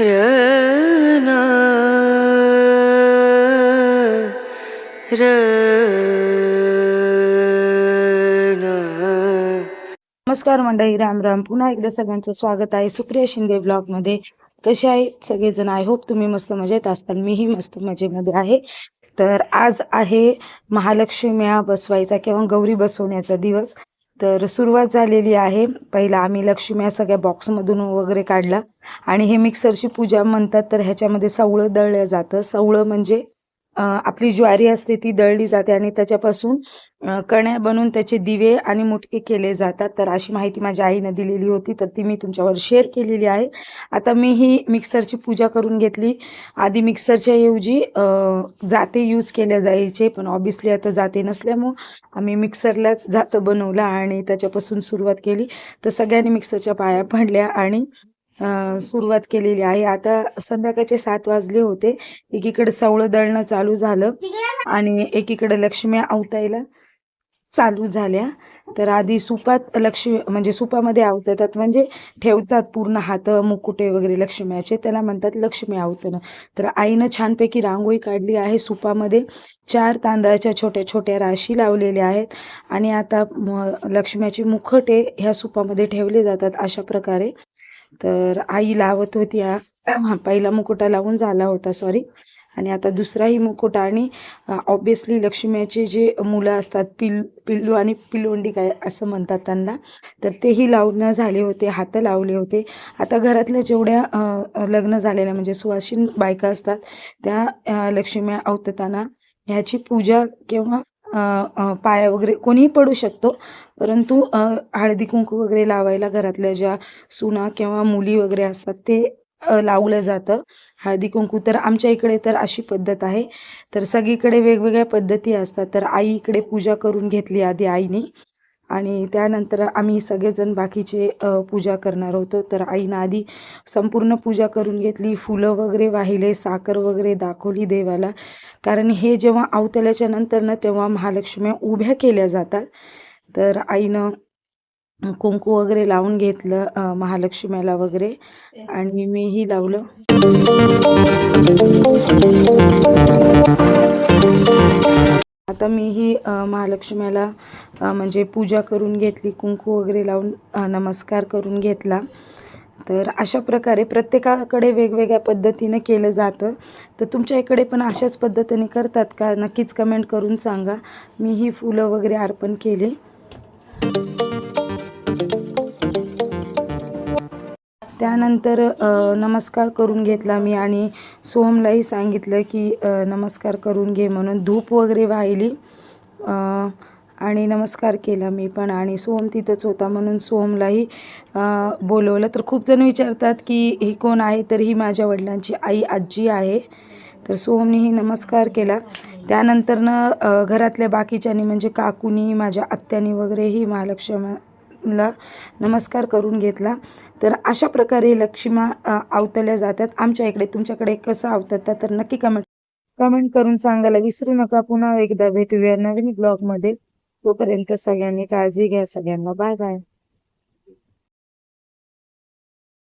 Run नमस्कार मंडळी राम राम. पुन्हा एकदा सगळ्यांचं स्वागत आहे सुप्रिया शिंदे ब्लॉगमध्ये. कसे आहे सगळेजण? आय होप तुम्ही मस्त मजेत असताल. मीही मस्त मजेमध्ये आहे. तर आज आहे महालक्ष्म्या बसवायचा किंवा गौरी बसवण्याचा दिवस. तर सुरुवात झालेली आहे. पहिला आम्ही लक्ष्म्या सगळ्या बॉक्समधून वगैरे काढला. आणि हे मिक्सरची पूजा म्हणतात तर ह्याच्यामध्ये सवळं दळलं जातं. सवळं म्हणजे आपली ज्वारी असते ती दळली जाते आणि त्याच्यापासून कण्या बनवून त्याचे दिवे आणि मुटके केले जातात. तर अशी माहिती माझ्या आईनं दिलेली होती तर ती मी तुमच्यावर शेअर केलेली आहे. आता मी ही मिक्सरची पूजा करून घेतली. आधी मिक्सरच्या ऐवजी जाते यूज केल्या जायचे पण ऑब्विसली आता जाते नसल्यामुळं आम्ही मिक्सरलाच जातं बनवलं आणि त्याच्यापासून सुरुवात केली. तर सगळ्यांनी मिक्सरच्या पाया पडल्या आणि सुरुवात केलेली आहे. आता संध्याकाळचे सात वाजले होते. एकीकडे सवळं दळणं चालू झालं आणि एकीकडे लक्ष्म्या आवतायला चालू झाल्या. तर आधी सुपात लक्ष्मी म्हणजे सुपामध्ये आवततात म्हणजे ठेवतात पूर्ण हात मुकुटे वगैरे लक्ष्म्याचे त्याला म्हणतात लक्ष्मी आवतणं. तर आईनं छानपैकी रांगोळी काढली आहे सुपामध्ये. चार तांदळाच्या छोट्या छोट्या राशी लावलेल्या आहेत. आणि आता म लक्ष्म्याचे मुखटे ह्या सुपामध्ये ठेवले जातात अशा प्रकारे. तर आई लावत होती हा पहिला मुकुटा लावून झाला होता सॉरी आणि आता दुसराही मुकुट आणि ऑब्विसली लक्ष्मीचे जे मुलं असतात पिल पिल्लू आणि पिलोंडी काय असं म्हणतात त्यांना तर तेही लावणं झाले होते हात लावले होते. आता घरातल्या जेवढ्या लग्न झालेल्या म्हणजे सुवासीन बायका असतात त्या लक्ष्म्या अवतताना ह्याची पूजा किंवा पाया वगैरे कोणीही पडू शकतो. परंतु हळदी कुंकू वगैरे लावायला घरातल्या ज्या सुना किंवा मुली वगैरे असतात ते लावलं जातं. हळदी कुंकू तर आमच्या इकडे तर अशी पद्धत आहे. तर सगळीकडे वेगवेगळ्या पद्धती असतात. तर आई इकडे पूजा करून घेतली आधी आईने. आणि त्यानंतर आम्ही सगळेजण बाकीचे पूजा करणार होतो. तर आईनं आधी संपूर्ण पूजा करून घेतली. फुलं वगैरे वाहिले साखर वगैरे दाखवली देवाला. कारण हे जेव्हा अवतल्याच्या नंतर ना तेव्हा महालक्ष्म्या उभ्या केल्या जातात. तर आईनं कुंकू वगैरे लावून घेतलं महालक्ष्मीला महालक्ष्म्याला वगैरे. आणि मीही लावलं. आता मीही महालक्ष्मीला महालक्ष्म्याला म्हणजे पूजा करून घेतली कुंकू वगैरे लावून नमस्कार करून घेतला. तर अशा प्रकारे प्रत्येकाकडे वेगवेगळ्या पद्धतीने केलं जातं. तर तुमच्या इकडे पण अशाच पद्धतीने करतात का? नक्कीच कमेंट करून सांगा. मी ही फुलं वगैरे अर्पण केले. त्यानंतर नमस्कार करून घेतला मी आणि सोहमलाही सांगितलं की नमस्कार करून घे म्हणून धूप वगैरे वाहिली. आणि नमस्कार केला मी पण. आणि सोहम तिथंच होता म्हणून सोहमलाही बोलवलं. तर खूप जण विचारतात की ही कोण आहे? तर ही माझ्या वडिलांची आई आजी आहे. तर सोहमनेही नमस्कार केला. त्यानंतरनं घरातल्या बाकीच्यांनी म्हणजे काकूनी माझ्या आत्यानी वगैरेही महालक्ष्मीला नमस्कार करून घेतला. तर अशा प्रकारे लक्ष्मा आवतल्या जातात. आमच्या इकडे तुमच्याकडे कसं आवतात? तर नक्की कमेंट कमेंट करून सांगायला विसरू नका. पुन्हा एकदा भेटूया नवीन ब्लॉगमध्ये. तोपर्यंत सगळ्यांनी काळजी घ्या सगळ्यांना बाय बाय.